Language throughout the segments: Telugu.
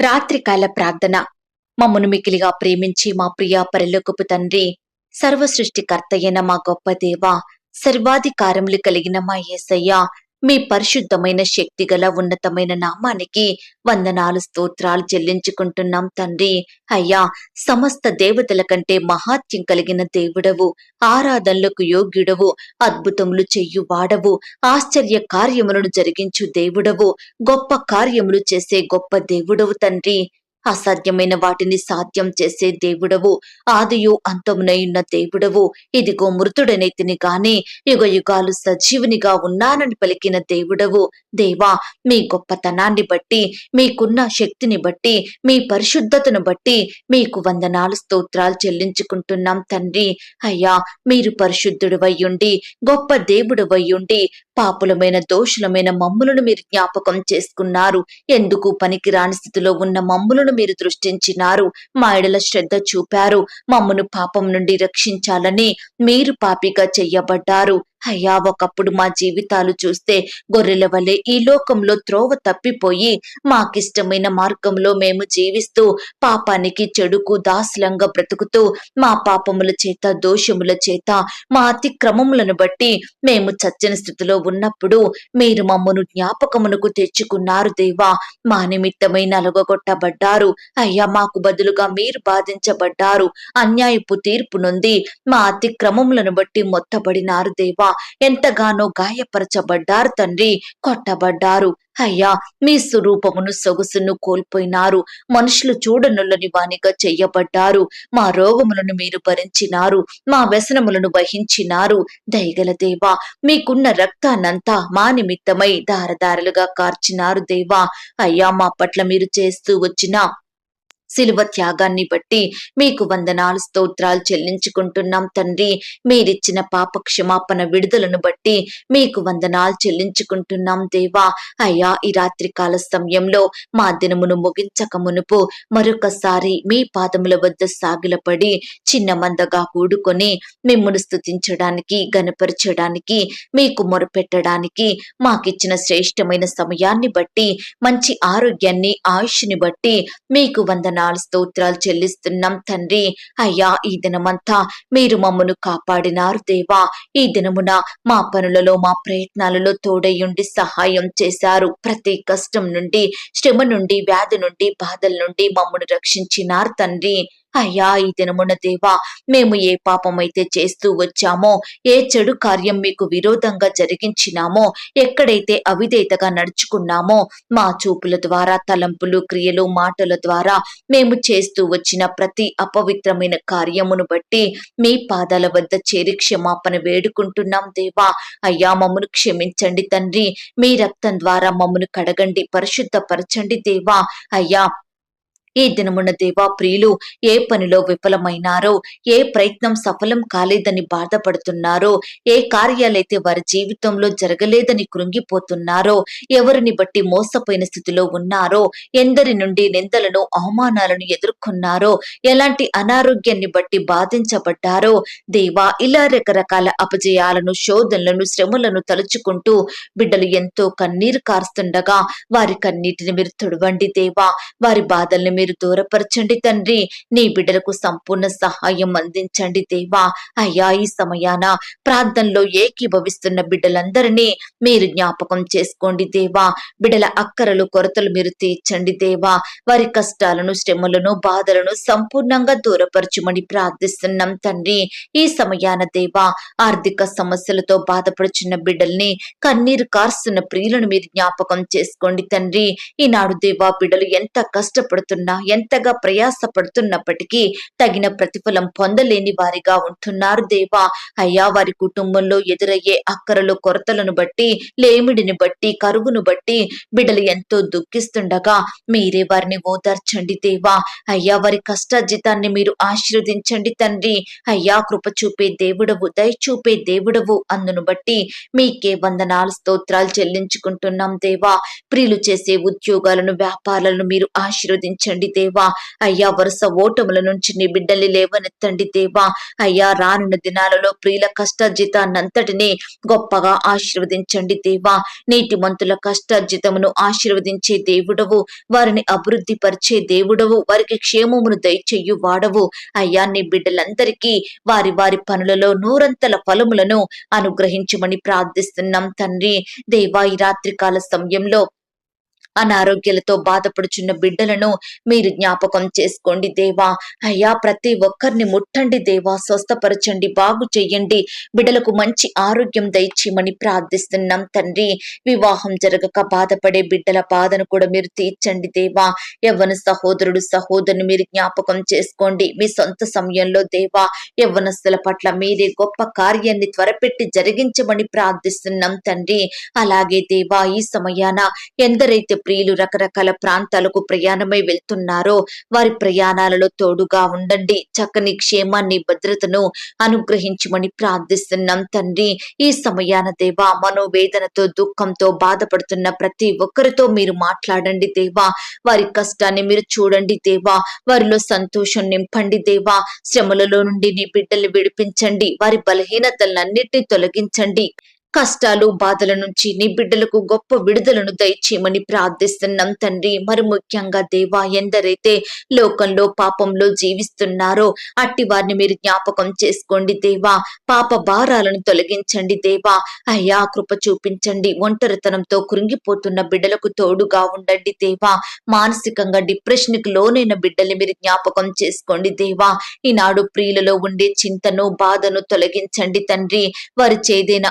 రాత్రికాల ప్రార్థన. మమ్మను మిగిలిగా ప్రేమించి మా ప్రియ పరిలోకపు తండ్రి సర్వ సృష్టికర్తయ్యన మా గొప్ప దేవ సర్వాధికారములు కలిగిన మా యేసయ్య మీ పరిశుద్ధమైన శక్తి గల ఉన్నతమైన నామానికి వందనాలు స్తోత్రాలు చెల్లించుకుంటున్నాం తండ్రి. అయ్యా సమస్త దేవతల కంటే మహాత్యం కలిగిన దేవుడవు ఆరాధనలకు యోగ్యుడవు అద్భుతములు చెయ్యు వాడవు ఆశ్చర్య కార్యములను జరిగించు దేవుడవు గొప్ప కార్యములు చేసే గొప్ప దేవుడవు తండ్రి. అసాధ్యమైన వాటిని సాధ్యం చేసే దేవుడవు ఆదియు అంతమునయున్న దేవుడవు. ఇదిగో మృతుడనైతిని గాని యుగ యుగాలు సజీవునిగా ఉన్నానని పలికిన దేవుడవు. దేవా మీ గొప్పతనాన్ని బట్టి మీకున్న శక్తిని బట్టి మీ పరిశుద్ధతను బట్టి మీకు వందనాలు స్తోత్రాలు చెల్లించుకుంటున్నాం తండ్రి. అయ్యా మీరు పరిశుద్ధుడు వయ్యుండి గొప్ప దేవుడు వయ్యుండి పాపులమైన దోషులమైన మమ్ములను మీరు జ్ఞాపకం చేసుకున్నారు. ఎందుకు పనికిరాని స్థితిలో ఉన్న మమ్ములను మీరు దృష్టించినారు? మా ఎడల శ్రద్ధ చూపారు. మమ్మను పాపం నుండి రక్షించాలని మీరు పాపిగా చెయ్యబడ్డారు. అయ్యా ఒకప్పుడు మా జీవితాలు చూస్తే గొర్రెల వలె ఈ లోకంలో త్రోవ తప్పిపోయి మాకిష్టమైన మార్గంలో మేము జీవిస్తూ పాపానికి చెడుకు దాసులంగా బ్రతుకుతూ మా పాపముల చేత దోషముల చేత మా అతిక్రమములను బట్టి మేము చచ్చిన స్థితిలో ఉన్నప్పుడు మీరు మమ్మను జ్ఞాపకమునకు తెచ్చుకున్నారు దేవా. మా నిమిత్తమై నలుగగొట్టబడ్డారు అయ్యా మాకు బదులుగా మీరు బాధించబడ్డారు. అన్యాయపు తీర్పు నుండి మా అతిక్రమములను బట్టి మొత్తబడినారు దేవా. ఎంతగానో గాయపరచబడ్డారు తండ్రి కొట్టబడ్డారు. అయ్యా మీ స్వరూపమును సొగసును కోల్పోయినారు. మనుషులు చూడనులని వానిగా చెయ్యబడ్డారు మా రోగములను మీరు భరించినారు. మా వ్యసనములను వహించినారు. దయగల దేవా మీకున్న రక్తాన్నంతా మా నిమిత్తమై దారదారులుగా కార్చినారు దేవా. అయ్యా మా పట్ల మీరు చేస్తూ వచ్చిన శిలువ త్యాగాన్ని బట్టి మీకు వందనాలు స్తోత్రాలు చెల్లించుకుంటున్నాం తండ్రి. మీరిచ్చిన పాప క్షమాపణ విడుదలను బట్టి మీకు వందనాలు చెల్లించుకుంటున్నాం దేవా. అయ్యా ఈ రాత్రి కాల సమయంలో మా దినమును ముగించక మునుపు మరొకసారి మీ పాదముల వద్ద సాగిలపడి చిన్న మందగా కూడుకొని మిమ్మల్ని స్తుతించడానికి గనపరచడానికి మీకు మొరపెట్టడానికి మాకిచ్చిన శ్రేష్టమైన సమయాన్ని బట్టి మంచి ఆరోగ్యాన్ని ఆయుష్ని బట్టి మీకు వందనాలు స్తోత్రాలు చెల్లిస్తున్నాం తండ్రి. అయ్యా ఈ దినమంతా మీరు మమ్మను కాపాడినారు దేవా. ఈ దినమున మా పనులలో మా ప్రయత్నాలలో తోడయుండి సహాయం చేశారు. ప్రతి కష్టం నుండి శ్రమ నుండి వ్యాధి నుండి బాధల నుండి మమ్మను రక్షించినారు తండ్రి. అయ్యా ఈ దినమున దేవా మేము ఏ పాపమైతే చేస్తూ వచ్చామో ఏ చెడు కార్యం మీకు విరోధంగా జరిగించినామో ఎక్కడైతే అవిదేతగా నడుచుకున్నామో మా చూపుల ద్వారా తలంపులు క్రియలు మాటల ద్వారా మేము చేస్తూ వచ్చిన ప్రతి అపవిత్రమైన కార్యమును బట్టి మీ పాదాల వద్ద చేరి క్షమాపణ వేడుకుంటున్నాం దేవా. అయ్యా మమ్మను క్షమించండి తండ్రి. మీ రక్తం ద్వారా మమ్మను కడగండి పరిశుద్ధపరచండి దేవా. అయ్యా ఈ దినమున దేవా ప్రియులు ఏ పనిలో విఫలమైనారో ఏ ప్రయత్నం సఫలం కాలేదని బాధపడుతున్నారో ఏ కార్యాలైతే వారి జీవితంలో జరగలేదని కృంగిపోతున్నారో ఎవరిని బట్టి మోసపోయిన స్థితిలో ఉన్నారో ఎందరి నుండి నిందలను అవమానాలను ఎదుర్కొన్నారో ఎలాంటి అనారోగ్యాన్ని బట్టి బాధించబడ్డారో దేవా ఇలా రకరకాల అపజయాలను శోధనలను శ్రమలను తలుచుకుంటూ బిడ్డలు ఎంతో కన్నీరు కారుస్తుండగా వారి కన్నీటిని మీరు తుడవండి దేవా. వారి బాధల్ని మీరు దూరపరచండి తండ్రి. నీ బిడ్డలకు సంపూర్ణ సహాయం అందించండి దేవా. అయ్యా ఈ సమయాన ప్రార్థనలో ఏకీభవిస్తున్న బిడ్డలందరినీ మీరు జ్ఞాపకం చేసుకోండి దేవా. బిడ్డల అక్కరలు కొరతలు మీరు తీర్చండి దేవా. వారి కష్టాలను శ్రమలను బాధలను సంపూర్ణంగా దూరపరచుమని ప్రార్థిస్తున్నాం తండ్రి. ఈ సమయాన దేవా ఆర్థిక సమస్యలతో బాధపడుచున్న బిడ్డల్ని కన్నీరు కార్స్తున్న ప్రియులను మీరు జ్ఞాపకం చేసుకోండి తండ్రి. ఈనాడు దేవా బిడ్డలు ఎంత ఎంతగా ఎంతగా ప్రయాసపడుతున్నప్పటికీ తగిన ప్రతిఫలం పొందలేని వారిగా ఉంటున్నారు దేవా. అయ్యా వారి కుటుంబంలో ఎదురయ్యే అక్కరలు కొరతలను బట్టి లేమిడిని బట్టి కరువును బట్టి బిడ్డలు ఎంతో దుఃఖిస్తుండగా మీరే వారిని ఓదార్చండి దేవా. అయ్యా వారి కష్టార్జితాన్ని మీరు ఆశీర్వదించండి తండ్రి. అయ్యా కృప చూపే దేవుడవు దయ చూపే దేవుడవు అందును బట్టి మీకే వందనాలు స్తోత్రాలు చెల్లించుకుంటున్నాం దేవా. ప్రియులు చేసే ఉద్యోగాలను వ్యాపారాలను మీరు ఆశీర్వదించండి కరుణించండి దేవా. అయ్యా వరుస ఓటముల నుంచి నీ బిడ్డల్ని లేవనెత్తండి దేవా. అయ్యా రానున్న దినాలలో ప్రియుల కష్టార్జితాన్నంతటిని గొప్పగా ఆశీర్వదించండి దేవా. నీటి మంతుల కష్టార్జితమును ఆశీర్వదించే దేవుడవు. వారిని అభివృద్ధి పరిచే దేవుడవు. వారికి క్షేమమును దయచెయ్యు వాడవు. అయ్యా నీ బిడ్డలందరికీ వారి వారి పనులలో నూరంతల ఫలములను అనుగ్రహించమని ప్రార్థిస్తున్నాం తండ్రి. దేవా ఈ రాత్రికాల సమయంలో అనారోగ్యాలతో బాధపడుచున్న బిడ్డలను మీరు జ్ఞాపకం చేసుకోండి దేవా. అయ్యా ప్రతి ఒక్కరిని ముట్టండి దేవా. స్వస్థపరచండి బాగు చెయ్యండి. బిడ్డలకు మంచి ఆరోగ్యం దయచేయమని ప్రార్థిస్తున్నాం తండ్రి. వివాహం జరగక బాధపడే బిడ్డల బాధను కూడా మీరు తీర్చండి దేవా. యవ్వన సహోదరుడు సహోదరుని మీరు జ్ఞాపకం చేసుకోండి. మీ సొంత సమయంలో దేవా యవ్వనస్తుల పట్ల మీరే గొప్ప కార్యాన్ని త్వరపెట్టి జరిగించమని ప్రార్థిస్తున్నాం తండ్రి. అలాగే దేవా ఈ సమయాన ఎందరైతే ప్రియులు రకరకాల ప్రాంతాలకు ప్రయాణమై వెళ్తున్నారో వారి ప్రయాణాలలో తోడుగా ఉండండి. చక్కని క్షేమాన్ని భద్రతను అనుగ్రహించమని ప్రార్థిస్తున్నాం తండ్రి. ఈ సమయాన దేవా మనోవేదనతో దుఃఖంతో బాధపడుతున్న ప్రతి ఒక్కరితో మీరు మాట్లాడండి దేవా. వారి కష్టాన్ని మీరు చూడండి దేవా. వారిలో సంతోషం నింపండి దేవా. శ్రమలలో నుండి నీ బిడ్డలు విడిపించండి. వారి బలహీనతలన్నిటినీ తొలగించండి. కష్టాలు బాధల నుంచి నీ బిడ్డలకు గొప్ప విడుదలను దయచేయమని ప్రార్థిస్తున్నాం తండ్రి. మరి ముఖ్యంగా దేవా ఎందరైతే లోకంలో పాపంలో జీవిస్తున్నారో అట్టి వారిని మీరు జ్ఞాపకం చేసుకోండి దేవా. పాప భారాలను తొలగించండి దేవా. అయ్యా కృప చూపించండి. ఒంటరితనంతో కృంగిపోతున్న బిడ్డలకు తోడుగా ఉండండి దేవా. మానసికంగా డిప్రెషన్కి లోనైన బిడ్డల్ని మీరు జ్ఞాపకం చేసుకోండి దేవా. ఈనాడు ప్రియులలో ఉండే చింతను బాధను తొలగించండి తండ్రి. వారి చేదైన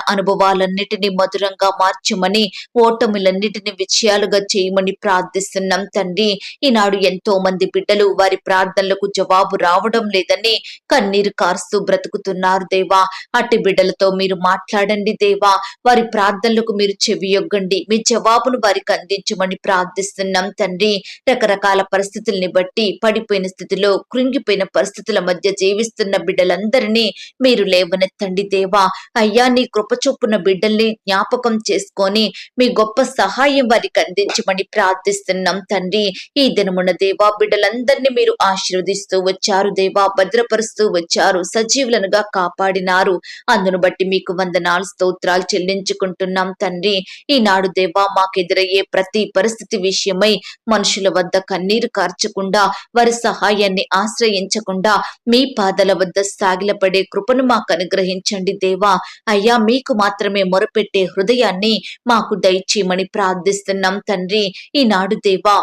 అనుభవాలన్నిటినీ మధురంగా మార్చమని ఓటములన్నిటిని విజయాలుగా చేయమని ప్రార్థిస్తున్నాం తండ్రి. ఈనాడు ఎంతో మంది బిడ్డలు వారి ప్రార్థనలకు జవాబు రావడం లేదని కన్నీరు కారుస్తూ బ్రతుకుతున్నారు దేవా. అట్టి బిడ్డలతో మీరు మాట్లాడండి దేవా. వారి ప్రార్థనలకు మీరు చెవియొగ్గండి మీ జవాబును వారికి అందించమని ప్రార్థిస్తున్నాం తండ్రి. రకరకాల పరిస్థితుల్ని బట్టి పడిపోయిన స్థితిలో కృంగిపోయిన పరిస్థితుల మధ్య జీవిస్తున్న బిడ్డలందరినీ మీరు లేవనెత్తండి దేవా. అయ్యా నీ కృప చొప్పున బిడ్డల్ని జ్ఞాపకం చేసుకొని మీ గొప్ప సహాయం వారికి అందించమని ప్రార్థిస్తున్నాం తండ్రి. ఈ దినమున దేవా బిడ్డలందరినీ మీరు ఆశీర్వదిస్తూ వచ్చారు దేవా భద్రపరుస్తూ వచ్చారు సజీవులనుగా కాపాడినారు. అందును బట్టి మీకు వందనాలు స్తోత్రాలు చెల్లించుకుంటున్నాం తండ్రి. ఈనాడు దేవా మాకెదురయ్యే ప్రతి పరిస్థితి విషయమై మనుషుల వద్ద కన్నీరు కార్చకుండా వారి సహాయాన్ని ఆశ్రయించకుండా మీ పాదల వద్ద సాగిలపడే కృపను మాకు అనుగ్రహించండి దేవా. అయ్యా మీకు మాత్రం మాత్రమే మొరపెట్టే హృదయాన్ని మాకు దయచేయమని ప్రార్థిస్తున్నాం తండ్రి. ఈనాడు దేవా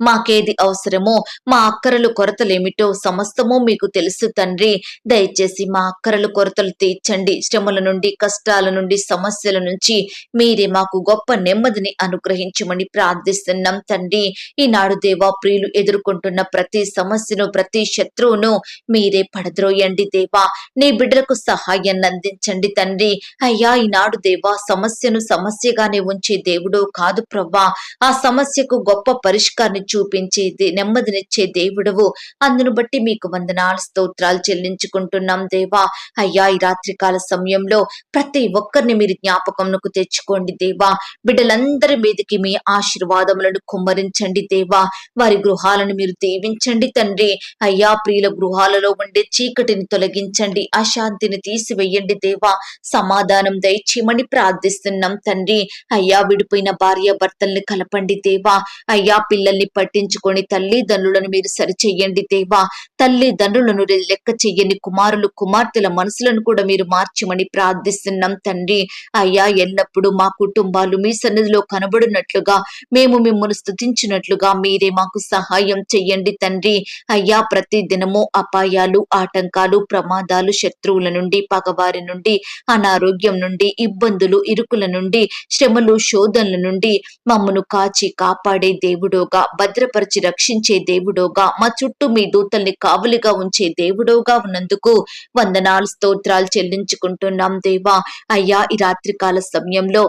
మాకేది అవసరమో మా అక్కరలు కొరతలేమిటో సమస్తము మీకు తెలుసు తండ్రి. దయచేసి మా అక్కరలు కొరతలు తీర్చండి. శ్రమల నుండి కష్టాల నుండి సమస్యల నుంచి మీరే మాకు గొప్ప నెమ్మదిని అనుగ్రహించమని ప్రార్థిస్తున్నాం తండ్రి. ఈనాడు దేవా ప్రియులు ఎదుర్కొంటున్న ప్రతి సమస్యను ప్రతి శత్రువును మీరే పడద్రోయండి దేవా. నీ బిడ్డలకు సహాయాన్ని అందించండి తండ్రి. అయ్యా ఈనాడు దేవా సమస్యను సమస్యగానే ఉంచే దేవుడు కాదు ప్రవ్వా ఆ సమస్యకు గొప్ప పరిష్కారాన్ని చూపించే నెమ్మదినిచ్చే దేవుడవు. అందును బట్టి మీకు వందనాలు స్తోత్రాలు చెల్లించుకుంటున్నాం దేవా. అయ్యా ఈ రాత్రికాల సమయంలో ప్రతి ఒక్కరిని మీరు జ్ఞాపకంకు తెచ్చుకోండి దేవా. బిడ్డలందరి మీదకి మీ ఆశీర్వాదములను కుమ్మరించండి దేవా. వారి గృహాలను మీరు దీవించండి తండ్రి. అయ్యా ప్రియుల గృహాలలో ఉండే చీకటిని తొలగించండి అశాంతిని తీసివేయండి దేవా. సమాధానం దయచేయమని ప్రార్థిస్తున్నాం తండ్రి. అయ్యా విడిపోయిన భార్య భర్తల్ని కలపండి దేవా. అయ్యా పిల్లల్ని పట్టించుకొని తల్లిదండ్రులను మీరు సరిచెయ్యండి దేవా. తల్లిదండ్రులను లెక్క చెయ్యని కుమారులు కుమార్తెల మనసులను కూడా మీరు మార్చమని ప్రార్థిస్తున్నాం తండ్రి. అయ్యా ఎల్లప్పుడూ మా కుటుంబాలు మీ సన్నిధిలో కనబడినట్లుగా మేము మిమ్మల్ని స్థుతించినట్లుగా మీరే మాకు సహాయం చెయ్యండి తండ్రి. అయ్యా ప్రతి దినము అపాయాలు ఆటంకాలు ప్రమాదాలు శత్రువుల నుండి పగవారి నుండి అనారోగ్యం నుండి ఇబ్బందులు ఇరుకుల నుండి శ్రమలు శోధనల నుండి మమ్మను కాచి కాపాడే దేవుడోగా భద్రపరిచి రక్షించే దేవుడోగా మా చుట్టూ మీ దూతల్ని కావలిగా ఉంచే దేవుడోగా ఉన్నందుకు వందనాలు స్తోత్రాలు చెల్లించుకుంటున్నాం దేవా. అయ్యా ఈ రాత్రికాల సమయంలో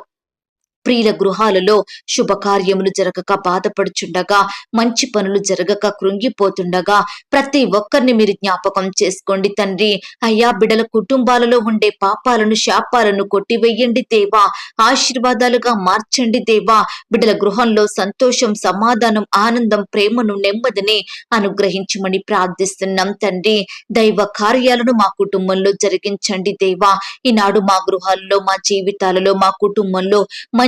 ప్రియుల గృహాలలో శుభకార్యములు జరగక బాధపడుచుండగా మంచి పనులు జరగక కృంగిపోతుండగా ప్రతి ఒక్కరిని మీరు జ్ఞాపకం చేసుకోండి తండ్రి. అయ్యా బిడల కుటుంబాలలో ఉండే పాపాలను శాపాలను కొట్టివేయండి దేవా. ఆశీర్వాదాలుగా మార్చండి దేవా. బిడల గృహంలో సంతోషం సమాధానం ఆనందం ప్రేమను నెమ్మదిని అనుగ్రహించమని ప్రార్థిస్తున్నాం తండ్రి. దైవ కార్యాలను మా కుటుంబంలో జరిగించండి దేవా. ఈనాడు మా గృహాల్లో మా జీవితాలలో మా కుటుంబంలో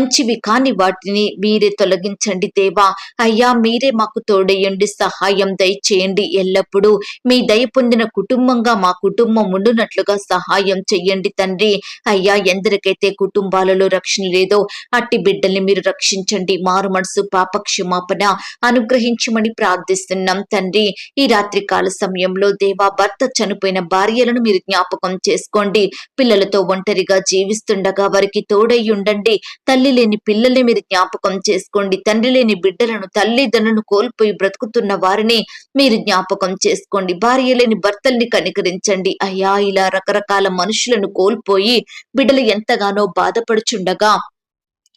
మంచివి కాని వాటిని మీరే తొలగించండి దేవా. అయ్యా మీరే మాకు తోడయ్యండి సహాయం దయచేయండి ఎల్లప్పుడూ. మీ దయ పొందిన కుటుంబంగా మా కుటుంబం ఉండునట్లుగా సహాయం చెయ్యండి తండ్రి. అయ్యా ఎందరికైతే కుటుంబాలలో రక్షణ లేదో అట్టి బిడ్డల్ని మీరు రక్షించండి. మారు మనసు పాప క్షమాపణ అనుగ్రహించమని ప్రార్థిస్తున్నాం తండ్రి. ఈ రాత్రి కాల సమయంలో దేవా భర్త చనిపోయిన భార్యలను మీరు జ్ఞాపకం చేసుకోండి. పిల్లలతో ఒంటరిగా జీవిస్తుండగా వారికి తోడై ఉండండి. తల్లి లేని పిల్లల్ని మీరు జ్ఞాపకం చేసుకోండి. తండ్రి లేని బిడ్డలను తల్లిదండ్రులను కోల్పోయి బ్రతుకుతున్న వారిని మీరు జ్ఞాపకం చేసుకోండి. భార్య లేని భర్తల్ని కనికరించండి. అయ్యా ఇలా రకరకాల మనుషులను కోల్పోయి బిడ్డలు ఎంతగానో బాధపడుచుండగా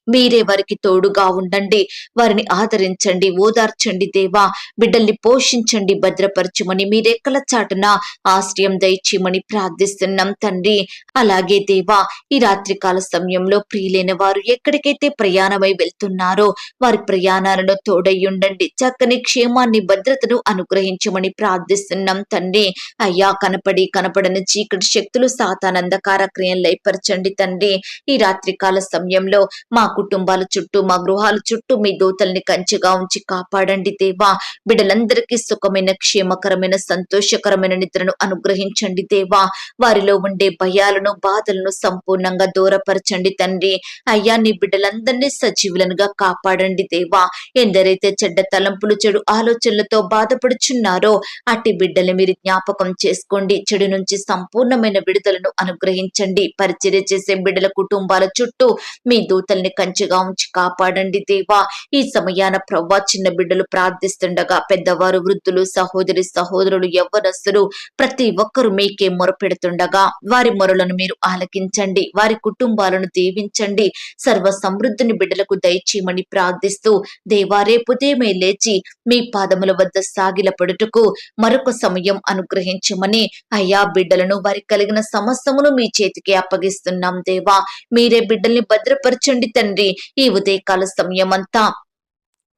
మీరే వారికి తోడుగా ఉండండి. వారిని ఆదరించండి ఓదార్చండి దేవా. బిడ్డల్ని పోషించండి భద్రపరచుమని మీరెక్కల చాటున ఆశ్రయం దయచేయమని ప్రార్థిస్తున్నాం తండ్రి. అలాగే దేవా ఈ రాత్రికాల సమయంలో ప్రియులైన వారు ఎక్కడికైతే ప్రయాణమై వెళ్తున్నారో వారి ప్రయాణాలను తోడై ఉండండి. చక్కని క్షేమాన్ని భద్రతను అనుగ్రహించమని ప్రార్థిస్తున్నాం తండ్రి. అయ్యా కనపడి కనపడని చీకటి శక్తులు సాతానందకార క్రియలు లయపరచండి తండ్రి. ఈ రాత్రికాల సమయంలో మా కుటుంబాల చుట్టూ మా గృహాల చుట్టూ మీ దూతల్ని కంచెగా ఉంచి కాపాడండి దేవా. బిడ్డలందరికీ సుఖమైన క్షేమకరమైన సంతోషకరమైన నిద్రను అనుగ్రహించండి దేవా. వారిలో ఉండే భయాలను బాధలను సంపూర్ణంగా దూరపరచండి తండ్రి. అయ్యా నీ బిడ్డలందరినీ సజీవులనుగా కాపాడండి దేవా. ఎందరైతే చెడ్డ తలంపులు చెడు ఆలోచనలతో బాధపడుచున్నారో అట్టి బిడ్డలు మీరు జ్ఞాపకం చేసుకోండి. చెడు నుంచి సంపూర్ణమైన విడుదలను అనుగ్రహించండి. పరిచర్య చేసే బిడ్డల కుటుంబాల చుట్టూ మీ దూతల్ని కంచెగా ఉంచి కాపాడండి దేవా. ఈ సమయాన ప్రవ్వా చిన్న బిడ్డలు ప్రార్థిస్తుండగా పెద్దవారు వృద్ధులు సహోదరి సహోదరులు యవ్వనస్తులు ప్రతి ఒక్కరు మీకే మొరపెడుతుండగా వారి మొరలను మీరు ఆలకించండి వారి కుటుంబాలను దీవించండి సర్వ సమృద్ధిని బిడ్డలకు దయచేయమని ప్రార్థిస్తూ దేవా రేపు లేచి మీ పాదముల వద్ద సాగిల పడుటకు మరొక సమయం అనుగ్రహించమని అయ్యా బిడ్డలను వారికి కలిగిన సమస్తమును మీ చేతికి అప్పగిస్తున్నాం దేవా. మీరే బిడ్డల్ని భద్రపరచండి తండ్రి ఈ ఉదయకాల సమయమంతా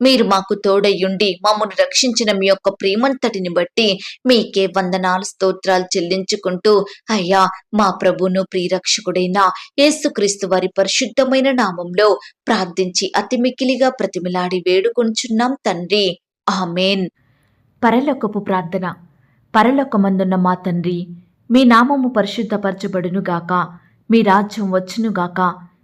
మీరు మాకు తోడయ్యుండి మమ్మల్ని రక్షించిన మీ యొక్క ప్రేమంతటిని బట్టి మీకే వందనాలు స్తోత్రాలు చెల్లించుకుంటూ అయ్యా మా ప్రభును ప్రియరక్షకుడైన యేసుక్రీస్తు వారి పరిశుద్ధమైన నామంలో ప్రార్థించి అతి మికిలిగా ప్రతిమిలాడి వేడుకొంచున్నాం తండ్రి. ఆమెన్. పరలోకపు ప్రార్థన. పరలోకమందున్న మా తండ్రి మీ నామము పరిశుద్ధపరచబడునుగాక మీ రాజ్యం వచ్చునుగాక